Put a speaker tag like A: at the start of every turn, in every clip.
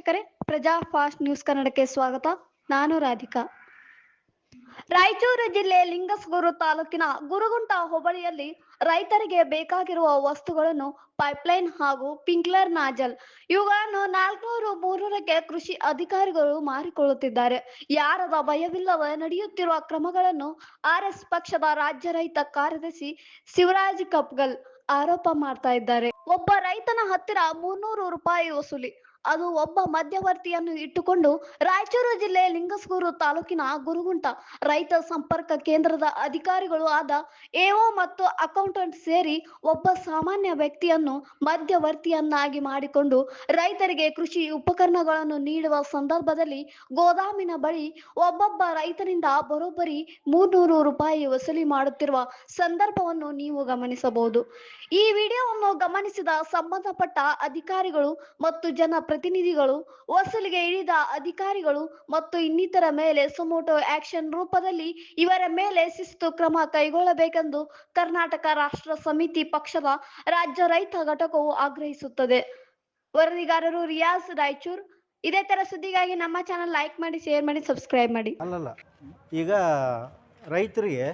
A: ವೀಕ್ಷಕರೇ, ಪ್ರಜಾ fast news ಕನ್ನಡಕ್ಕೆ ಸ್ವಾಗತ. ನಾನು ರಾಧಿಕಾ. ರಾಯಚೂರು ಜಿಲ್ಲೆ ಲಿಂಗಸಗೂರು ತಾಲೂಕಿನ ಗುರುಗುಂಟ ಹೋಬಳಿಯಲ್ಲಿ ರೈತರಿಗೆ ಬೇಕಾಗಿರುವ ವಸ್ತುಗಳನ್ನು ಪೈಪ್ಲೈನ್ ಹಾಗೂ ಪಿಂಕ್ಲರ್ ನಾಜಲ್ ಇವುಗಳನ್ನು ನಾಲ್ಕುನೂರು ಮೂರರಕ್ಕೆ ಕೃಷಿ ಅಧಿಕಾರಿಗಳು ಮಾರಿಕೊಳ್ಳುತ್ತಿದ್ದಾರೆ. ಯಾರದ ಭಯವಿಲ್ಲದೆ ನಡೆಯುತ್ತಿರುವ ಕ್ರಮಗಳನ್ನು ಆರ್ಎಸ್ ಪಕ್ಷದ ರಾಜ್ಯ ರೈತ ಕಾರ್ಯದರ್ಶಿ ಶಿವರಾಜ್ ಕಪ್ಗಲ್ ಆರೋಪ ಮಾಡ್ತಾ ಇದ್ದಾರೆ. ಒಬ್ಬ ರೈತನ ಹತ್ತಿರ ಮುನ್ನೂರು ರೂಪಾಯಿ ವಸೂಲಿ ಅದು ಒಬ್ಬ ಮಧ್ಯವರ್ತಿಯನ್ನು ಇಟ್ಟುಕೊಂಡು ರಾಯಚೂರು ಜಿಲ್ಲೆ ಲಿಂಗಸ್ಗೂರು ತಾಲೂಕಿನ ಗುರುಗುಂಟ ರೈತ ಸಂಪರ್ಕ ಕೇಂದ್ರದ ಅಧಿಕಾರಿಗಳು ಆದ ಎಒ ಮತ್ತು ಅಕೌಂಟೆಂಟ್ ಸೇರಿ ಒಬ್ಬ ಸಾಮಾನ್ಯ ವ್ಯಕ್ತಿಯನ್ನು ಮಧ್ಯವರ್ತಿಯನ್ನಾಗಿ ಮಾಡಿಕೊಂಡು ರೈತರಿಗೆ ಕೃಷಿ ಉಪಕರಣಗಳನ್ನು ನೀಡುವ ಸಂದರ್ಭದಲ್ಲಿ ಗೋದಾಮಿನ ಬಳಿ ಒಬ್ಬೊಬ್ಬ ರೈತನಿಂದ ಬರೋಬ್ಬರಿ ಮೂರ್ನೂರು ರೂಪಾಯಿ ವಸೂಲಿ ಮಾಡುತ್ತಿರುವ ಸಂದರ್ಭವನ್ನು ನೀವು ಗಮನಿಸಬಹುದು. ಈ ವಿಡಿಯೋವನ್ನು ಗಮನಿಸಿದ ಸಂಬಂಧಪಟ್ಟ ಅಧಿಕಾರಿಗಳು ಮತ್ತು ಜನಪ್ರತಿನಿಧಿಗಳು ವಸೂಲಿಗೆ ಇಳಿದ ಅಧಿಕಾರಿಗಳು ಮತ್ತು ಇನ್ನಿತರ ಮೇಲೆ ಸುಮೋಟೋ ಆಕ್ಷನ್ ರೂಪದಲ್ಲಿ ಇವರ ಮೇಲೆ ಶಿಸ್ತು ಕ್ರಮ ಕೈಗೊಳ್ಳಬೇಕೆಂದು ಕರ್ನಾಟಕ ರಾಷ್ಟ್ರ ಸಮಿತಿ ಪಕ್ಷದ ರಾಜ್ಯ ರೈತ ಘಟಕವು ಆಗ್ರಹಿಸುತ್ತದೆ. ವರದಿಗಾರರು ರಿಯಾಜ್ ರಾಯಚೂರ್. ಇದೇ ತರ ಸುದ್ದಿಗಾಗಿ ನಮ್ಮ ಚಾನಲ್ ಲೈಕ್ ಮಾಡಿ ಶೇರ್ ಮಾಡಿ ಸಬ್ಸ್ಕ್ರೈಬ್ ಮಾಡಿ.
B: ಅಲ್ಲಲ್ಲ ಈಗ ರೈತರಿಗೆ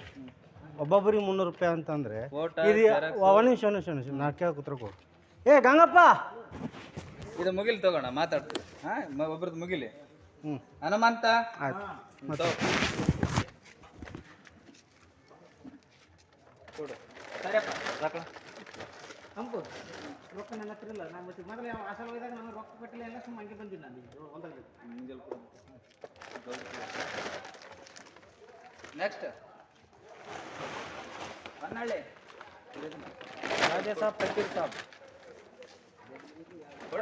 B: ಒಬ್ಬೊಬ್ಬರಿಗೆ ಮುನ್ನೂರು ರೂಪಾಯಿ ಅಂತಂದ್ರೆ ಇದು. ಒಂದು ನಿಮಿಷ ಒಂದು ನಿಮಿಷ ಒಂದು ನಿಮಿಷ. ಕೇಳಿ ಕೂತ್ರಕೋ ಏ ಗಂಗಪ್ಪ!
C: ಇದು ಮುಗಿಲಿ ತಗೋಣ ಮಾತಾಡ್ತೀವಿ ಹಾಂ ಒಬ್ರದ್ದು ಮುಗಿಲಿ.
B: ಹ್ಞೂ
C: ಹನುಮಂತ ತಗೋ. ಕೊಡು. ಸರಿಯಪ್ಪ ಸಾಕಣ
B: ಹಂಪು ರೊಕ್ಕ ನನ್ನ ಹತ್ರ ಇಲ್ಲ. ನಾನು ಮತ್ತೆ ಮೊದಲು ಯಾವ ಅಸಲು ಹೋದಾಗ ನಾನು ರೊಕ್ಕ ಕಟ್ಟಿಲ್ಲ ಎಲ್ಲ ಸುಮ್ಮನೆ ಹಂಗೆ ಬಂದಿಲ್ಲ ನಾನು ಹೊಲ್ದಾಗ
C: ನೆಕ್ಸ್ಟ್ ಹೊನ್ನಳ್ಳಿ
B: ರಾಜೇ ಸಾಬ್ ಫಕೀರ್ ಸಾಬ್.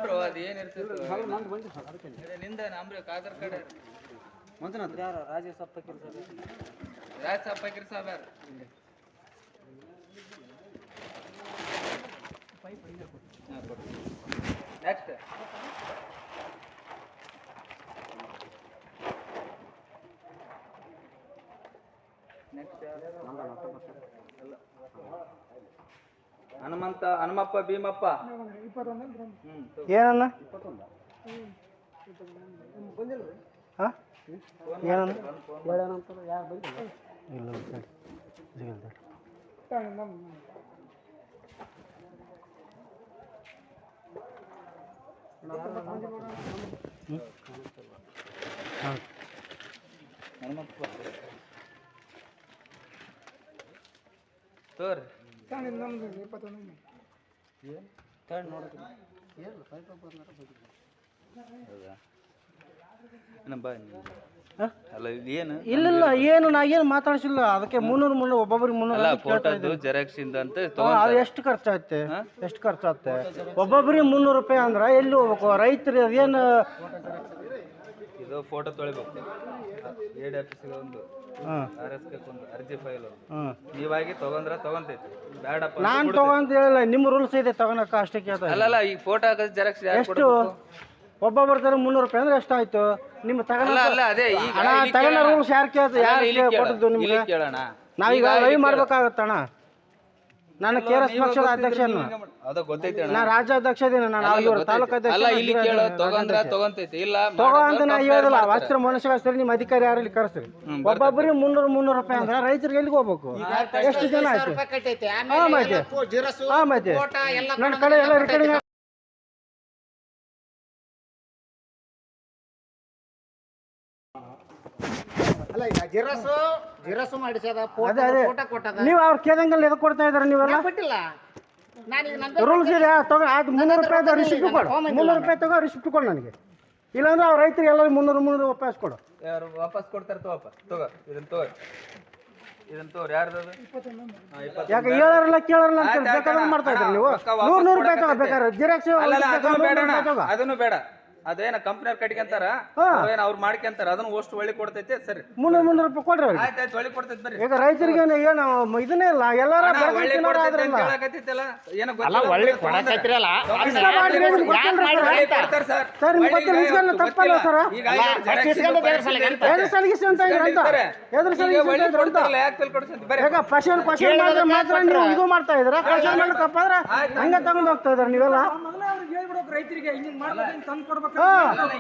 C: ಕೊಡ್ರು ಅದು ಏನಿರ್ತದೆ
B: ನಂದು ಬಂದು ಸರ್ ಅದಕ್ಕೆ.
C: ನಿಂದ ನಂಬ್ರಿ ಆಧಾರ್ ಕಾರ್ಡ್
B: ಮಂಜುನಾಥ್. ಯಾರು? ರಾಜೇಶ್ ಅಪ್ಪಕಿರ್ ಸಾಬ್
C: ರಾಜೇಶ್ ಅಪ್ಪಕಿರ್ ಸಾಬ್ ಯಾರು? ನೆಕ್ಸ್ಟ್ ನೆಕ್ಸ್ಟ್ ಯಾರು ನೆಕ್ಸ್ಟ್ ಹನುಮಂತ ಹನುಮಪ್ಪ ಭೀಮಪ್ಪ. ಹ್ಮ್.
B: ಏನನ್ನ ಹಾಂ? ಏನನ್ನ ಇಲ್ಲ ಸಿಗಲ್ಲ? ಹಾಂ
C: ಹನುಮಪ್ಪ ತೋರಿ. ಏನ?
B: ಇಲ್ಲ ಏನು ನಾ ಏನು ಮಾತಾಡಿಸಿಲ್ಲ. ಅದಕ್ಕೆ ಮುನ್ನೂರು ಮುನ್ನೂರು ಒಬ್ಬೊಬ್ರಿಗೆ ಮುನ್ನೂರು
C: ಜೆರಾಕ್ಸ್ ಇಂದ ಅಂತ
B: ಹಾ,
C: ತಗೊಂಡ್
B: ಅದು ಎಷ್ಟು ಖರ್ಚಾಗುತ್ತೆ ಎಷ್ಟು ಖರ್ಚಾಗುತ್ತೆ ಒಬ್ಬೊಬ್ಬರಿಗೆ ಮುನ್ನೂರು ರೂಪಾಯಿ ಅಂದ್ರೆ ಎಲ್ಲಿ ಹೋಗ್ಬೇಕು? ರೈತರು ಅದೇನು
C: ಇದು ಫೋಟೋ ತೊಳಿಬೇಕು. ಒಂದು. ಆರ್ ಎಸ್ ಒಂದು ಅರ್ಜಿ ಫೈಲ್. ಒಂದು ನೀವಾಗಿ ತಗೊಂಡ್ರ ತಗೊಂತೈತಿ. ಬೇಡಪ್ಪ ಅಂತ
B: ನಾನು
C: ಬಿಡ್ತೈತಿ.
B: ತಗೊಂತ ಹೇಳಿಲ್ಲ ನಿಮ್ಮ ರೂಲ್ಸ್ ಇದೆ ತಗೊಳಕ ಅಷ್ಟೇ ಕೇಳ್ತಾ ಇದ್ದೀನಿ.
C: ಅಲ್ಲಲ್ಲ ಈ ಫೋಟೋ ಹಾಕೋದು ಜೆರಾಕ್ಸ್ ಯಾರು
B: ಎಷ್ಟು? ಒಬ್ಬೊಬ್ಬರ ತರ ಮುನ್ನೂರು ರೂಪಾಯಿ ಅಂದ್ರೆ ಎಷ್ಟಾಯ್ತು? ನಿಮ್ಮ
C: ಅಲ್ಲ ಅಲ್ಲ ಅದೇ ಈಗ
B: ಅಣ್ಣ
C: ಇಲ್ಲಿ
B: ತಗೊಳ್ಳೋ
C: ಕೇಳೋಣ.
B: ರೂಲ್ಸ್ ಯಾರು ಕೇಳ್ತು
C: ಅಲ್ಲ,
B: ಯಾರು
C: ಇಲ್ಲಿ.
B: ಕೊಟ್ಟದ್ದು ನಿಮ್ಗೆ?
C: ಕೇಳೋಣ.
B: ನಾವೀಗ
C: ಈಗ
B: ಲೈವ್
C: ಇಲ್ಲಿ
B: ಮಾಡ್ಬೇಕಾಗತ್ತಣ್ಣ. ನಾನು ಕೆ ಆರ್ ಎಸ್ ಪಕ್ಷದ ಅಧ್ಯಕ್ಷನು
C: ನೀವು ಹಿಂಗೆ ಅದು ಗೊತ್ತೈತಿ ಅಣ್ಣ.
B: ನಾನು ರಾಜ್ಯಾಧ್ಯಕ್ಷ ಇದೀನಿ ನಾನು
C: ಅಲ್ಲ,
B: ಇವ್ರು
C: ಗೊತ್ತೈತಿ.
B: ತಾಲೂಕು ಅಧ್ಯಕ್ಷ
C: ಅಲ್ಲ ಇಲ್ಲಿ
B: ನಾನು
C: ಕೇಳೋ
B: ರಾಜ್ಯಾಧ್ಯಕ್ಷ.
C: ತಗೊಂಡ್ರ ತಗೊಂತೈತಿ. ಇಲ್ಲ
B: ತಗೋ
C: ಮಾಡೋದು
B: ಅಂತ ನಾ ಹೇಳೋದಿಲ್ಲ. ವಸ್ತ್ರ ಮನುಷ್ಯ ವಸ್ತ್ರ ನಿಮ್ಮ ಅಧಿಕಾರಿ ಯಾರಲ್ಲಿ ಕರೆಸ್ರಿ?
C: ಒಬ್ಬೊಬ್ಬರಿ
B: ಒಬ್ಬೊಬ್ಬರಿಗೆ ಮುನ್ನೂರು ಮುನ್ನೂರು ರೂಪಾಯಿ ಅಂದ್ರೆ ರೈತರಿಗೆ ಎಲ್ಲಿಗೆ ಹೋಗ್ಬೇಕು? ಎಷ್ಟು ಜನ ಆಯ್ತು? ಹಾ ಮತ್ತೆ ಹಾ ಮತ್ತೆ ನನ್ನ ಕಡೆ ಎಲ್ಲ ರೆಕಾರ್ಡಿಂಗ್
D: ಅಲ್ಲ ಈಗ ಜಿರಸು ಜಿರಸು
B: ಅದೇ ಅದೇ.
D: ಫೋಟೋ ಕೊಟ್ಟದ.
B: ನೀವು ಅವ್ರು ಕೇದಂಗಲ್ಲಿ ಎದಕ್ಕೆ ಕೊಡ್ತಾ ಇದಾರೆ ನೀವೆಲ್ಲ?
D: ನಾನೀಗ ನನ್ನ
B: ರೂಲ್ಸ್ ಇದೆ ತಗೋ ಅದು ಮುನ್ನೂರು ರೂಪಾಯಿ ರಿಸಿಪ್ಟ್ ಕೊಡು. ಮುನ್ನೂರು ರೂಪಾಯಿ ತಗೋ ರಿಸಿಪ್ಟ್ ಕೊಡು ನನಗೆ. ಇಲ್ಲಾಂದ್ರೆ ಅವ್ರ ರೈತರಿಗೆ ಎಲ್ಲರೂ ಮುನ್ನೂರು ಮುನ್ನೂರು ವಾಪಸ್ ಕೊಡು.
C: ಯಾರು ವಾಪಸ್ ಕೊಡ್ತಾರೆ ತಗೋಪ್ಪ ತಗೋ ಇದನ್ನ ತಗೋ. ಇದನ್ನ ತಗೋ ಯಾರ್ದು ಅದು? ಹಾ.
B: ಯಾಕೆ ಹೇಳೋರಲ್ಲ ಕೇಳೋರಲ್ಲ ಅಂತ
C: ಆಯ್ತ್ ಆಯ್ತ್
B: ಬೇಕಾದ್ರೆ
C: ಅಣ್ಣ,
B: ಮಾಡ್ತಾ ಇದ್ರಿ ನೀವು?
C: ರೊಕ್ಕ ವಾಪಸ್
B: ನೂರು ನೂರು ರೂಪಾಯಿ ತಗೋ
C: ಕೊಡಕತ್ತೈತೆ.
B: ಬೇಕಾದ್ರೆ ಜಿರಾಕ್ಸ್
C: ಅಲ್ಲಲ್ಲ ಅದನ್ನು ಬೇಡ ಅಣ್ಣ,
B: ತಗೋ.
C: ಅದನ್ನು ಬೇಡ. ಅದೇನ ಕಂಪ್ನಿಯವ್ರು ಕಟ್ಕೊಂತಾರ
B: ಹಾ.
C: ಅವೇನ ಅವ್ರು ಮಾಡ್ಕೊಂತಾರ ಅದನ್ನ ಅಷ್ಟು ಒಳ್ಳೆ ಕೊಡ್ತೈತೆ ಸರಿ
B: ಮುನ್ನೂರು ಮುನ್ನೂರು ರೂಪಾಯಿ ಕೊಡ್ರಿ ಅವ್ರಿಗೆ
C: ಆಯ್ತು ಆಯ್ತು ಒಳ್ಳೆ ಕೊಡ್ತೈತೆ ಬರ್ರಿ
B: ಈಗ ರೈತರಿಗೆ ಏನು ಏನು ಇದನ್ನೇ ಇಲ್ಲ ಎಲ್ಲಾರ
C: ಅಣ್ಣ,
B: ಬೆಳಗ್ಗೆ
C: ಒಳ್ಳೆ
B: ತಿನ್ನೋರು
C: ಕೊಡ್ತೈತೆ ಅಂತ
B: ಆದ್ರಲ್ಲ
C: ಹೇಳಕತ್ತಿತ್ತಲ್ಲ ಏನೋ
D: ಅಲ್ಲ ಒಳ್ಳೆ
C: ಅಂತ
D: ಕೊಡಕತ್ತಿರಲ್ಲ
B: ಇಷ್ಟ ಮಾಡಿ ನಿಮ್ಗೆ ಗೊತ್ತಿಲ್ಲ ಸರ್.
C: ಒಳ್ಳೆ ಕೊಡ್ತಾರೆ ಸರ್.
B: ಸರ್, ನಿಮ್ಗೆ
C: ಒಳ್ಳೆ
B: ಗೊತ್ತಿಲ್ಲ,
C: ಈಗ
B: ಇಸ್ಕೊಂಡು ತಪ್ಪಲ್ಲ ಸರ್.
C: ಈಗ
D: ಅಲ್ಲ,
C: ಜನ
D: ಫಸ್ಟ್ ಇಸ್ಕೊಂಡು
C: ಇಸ್ಕೊಂಡು
D: ಬೇರೆ ಸಲ
C: ಇರ್ತಾರೆ.
B: ಎದುರು ಸಲಿಗಿಸಿ ಅಂತ ಇದ್ರು ಅಂತ
C: ಇರ್ತಾರೆ.
B: ಎದುರು
C: ಈಗ
B: ಸಲಿಗಿಸಿ
C: ಒಳ್ಳೆ
B: ಅಂತ ಇದ್ರು ಅಂತ
C: ಕೊಡ್ತಾರಲ್ಲ, ಯಾಕೆ ತಲೆ ಕೊಡ್ಸಂತ? ಬರ್ರಿ.
B: ಈಗ ಕ್ವಶನ್ ಕ್ವಶನ್ ಮಾಡಿದ್ರೆ ಮಾತ್ರ ನೀವು ಇದು ಮಾಡ್ತಾ ಇದ್ರ ಪಶನ್ ಮಾಡ್ಲಿಕ್ಕಪ್ಪ ಅಂದ್ರೆ ಹಂಗೆ ತಗೊಂಡ್ ಹೋಗ್ತಾ ಇದ್ರ ನೀವೆಲ್ಲ ಹಾ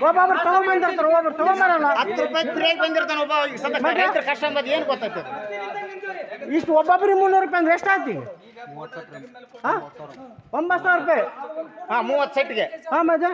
B: ಒಬ್ಬೊಬ್ರು ತಗೊಂಬಂದಿರ್ತಾರೆ ಒಬ್ಬರು ತಗೊಂಬರಲ್ಲ
D: ಹತ್ತು ರೂಪಾಯಿ ಫ್ರೀಯಾಗಿ ಬಂದಿರ್ತಾನೆ ಒಬ್ಬ ಈಗ ಸದ್ಯ ರೈತರ ಕಷ್ಟ ಅಂಬದು ಏನು ಗೊತ್ತಾಗ್ತದೆ?
B: ಇಷ್ಟು ಒಬ್ಬೊಬ್ರಿಗೆ ಮುನ್ನೂರು ರೂಪಾಯಿ ಅಂದ್ರೆ ಎಷ್ಟಾಯ್ತು ಹಾ? ಒಂಬತ್ತು ಸಾವಿರ ರೂಪಾಯಿ.
D: ಹಾ ಮೂವತ್ತು ಸೆಟ್ಗೆ.
B: ಹಾ ಮತ್ತೆ